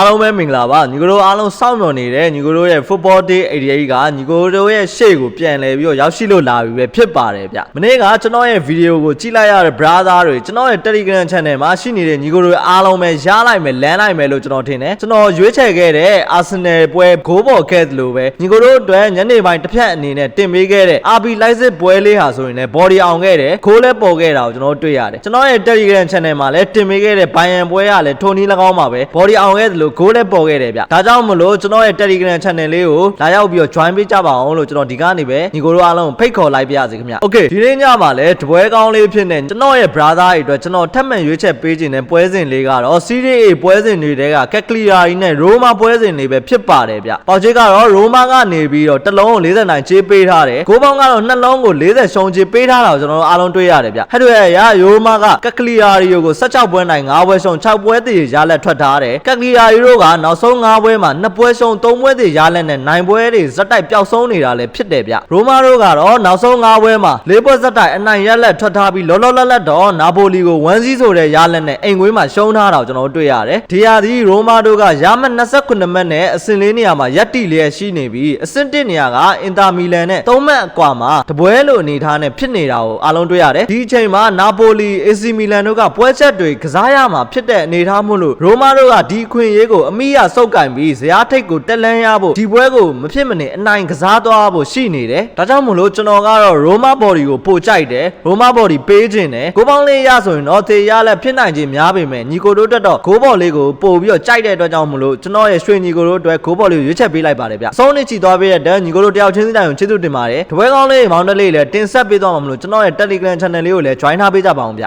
အားလုံးပဲမင်္ဂလာပါညီကိုတို့အားလုံးစောင့်မျှော်နေတဲ့ညီကိုတို့ရဲ့ football day area ကြီးကညီကိုတို့ရဲ့ရှေ့ကိုပြန်လဲပြီးတော့ရောက်ရှိလို့လာပြီပဲဖြစ်ပါတယ်ဗျမနေ့ကကျွန်တော်ရဲ့ဗီဒီယိုကိုကြည့်လိုက်ရတဲ့ brother တွေကျွန်တော်ရဲ့ Telegram channel မှာရှိနေတဲ့ညီကိုတို့အားလုံးပဲရလိုက်မယ်လမ်းလိုက်မယ်လို့ကျွန်တော်ထင်တယ်ကျွန်တော်ရွေးချယ်ခဲ့တဲ့ Arsenal ပွဲဂိုးဘော်ခဲ့သလိုပဲညီကိုတို့အတွက်ညနေပိုင်းတစ်ဖြတ်အနေနဲ့တင်ပေးခဲ့တဲ့ RB Leipzig ပွဲလေးဟာဆိုရင်လည်း body အောင်ခဲ့တယ်ခိုးလဲပေါ်ခဲ့တာကိုကျွန်တော်တွေ့ရတယ်ကျွန်တော်ရဲ့ Telegram channel မှာလည်းတင်ပေးခဲ့တဲ့ Bayern ပွဲကလည်းထိုနည်း၎င်းပါပဲ body အောင်ခဲ့သလိုဂိုးလဲပေါ်ခဲ့တယ်ဗျဒါကြောင့်မလို့ကျွန်တော်ရဲ့ Telegram channel လေးကိုလာရောက်ပြီးတော့ join ပေးကြပါအောင်လို့ကျွန်တော်ဒီကနေပဲညီကိုတို့အားလုံးကိုဖိတ်ခေါ်လိုက်ပါရစေခင်ဗျ Okay ဒီနေ့ညမှာလည်းတပွဲကောင်းလေးဖြစ်နေကျွန်တော်ရဲ့ brother တွေအတွက်ကျွန်တော်ထပ်မံရွေးချက်ပေးခြင်းတဲ့ပွဲစဉ်လေးကတော့ Serie A ပွဲစဉ်တွေတဲက Cagliari နဲ့ Roma ပွဲစဉ်လေးပဲဖြစ်ပါတယ်ဗျပေါချစ်ကတော့ Roma ကနေပြီးတော့တစ်လုံးကို40နိုင်ချေးပေးထားတယ်ဂိုးပေါင်းကတော့နှလုံးကို40ရှုံးချေးပေးထားတာကိုကျွန်တော်တို့အားလုံးတွေ့ရတယ်ဗျဟဲ့တို့ရဲ့ရာ Roma က Cagliari ကို16ပွဲနိုင်5ပွဲရှုံး6ပွဲတည်ရလက်ထွက်ထားတယ် Cagliari တို့ကနောက်ဆုံး5ပွဲမှာ2ပွဲရှုံး3ပွဲတည်ရလက်နဲ့9ပွဲတွေဇက်တိုက်ပျောက်ဆုံးနေတာလည်းဖြစ်တယ်ဗျ Roma တို့ကတော့နောက်ဆုံး5ပွဲမှာ4ပွဲဇက်တိုက်အနိုင်ရလက်ထွက်ထားပြီးလောလောလတ်လတ်တော့နာပိုလီကို1စီးဆိုတဲ့ရလက်နဲ့အိမ်ကွင်းမှာရှုံးထားတာကိုကျွန်တော်တို့တွေ့ရတယ်ဒီဟာဒီ Roma တို့ကရမှတ်29မှတ်နဲ့အဆင့်လေးနေရာမှာရပ်တိလျက်ရှိနေပြီးအဆင့်1နေရာကအင်တာမီလန်နဲ့3မှတ်အကွာမှာတပွဲလိုအနေထားနဲ့ဖြစ်နေတာကိုအားလုံးတွေ့ရတယ်ဒီအချိန်မှာနာပိုလီ AC မီလန်တို့ကပွဲချက်တွေကစားရမှာဖြစ်တဲ့အနေထားမို့လို့ Roma တို့ကဒီအခွင့်အရေးကိုအမိရစုပ်ကင်ပြီးဇယားထိတ်ကိုတက်လန်းရဖို့ဒီပွဲကိုမဖြစ်မနေအနိုင်ကစားသွားဖို့ရှိနေတယ်ဒါကြောင့်မို့လို့ကျွန်တော်ကတော့ Roma body ကိုပို့ကြိုက်တယ် Roma body ပေးခြင်းတယ်ကိုပေါင်းလေးရဆိုရင်တော့သေရလက်ဖြစ်နိုင်ခြင်းများပေမဲ့ညီကိုတို့တက်တော့ဂိုးဘော်လေးကိုပို့ပြီးတော့ကြိုက်တဲ့အတွက်ကြောင့်မို့လို့ကျွန်တော်ရဲ့ရွှေညီကိုတို့အတွက်ဂိုးဘော်လေးကိုရွေးချက်ပေးလိုက်ပါတယ်ဗျအဆုံးနေ့ချီသွားပေးတဲ့တန်းညီကိုတို့တယောက်ချင်းစီတိုင်းကိုကျေးဇူးတင်ပါတယ်တပွဲကောင်းလေးမောင်တက်လေးလည်းတင်ဆက်ပေးသွားမှာမလို့ကျွန်တော်ရဲ့ Telegram channel လေးကိုလည်း join ထားပေးကြပါအောင်ဗျ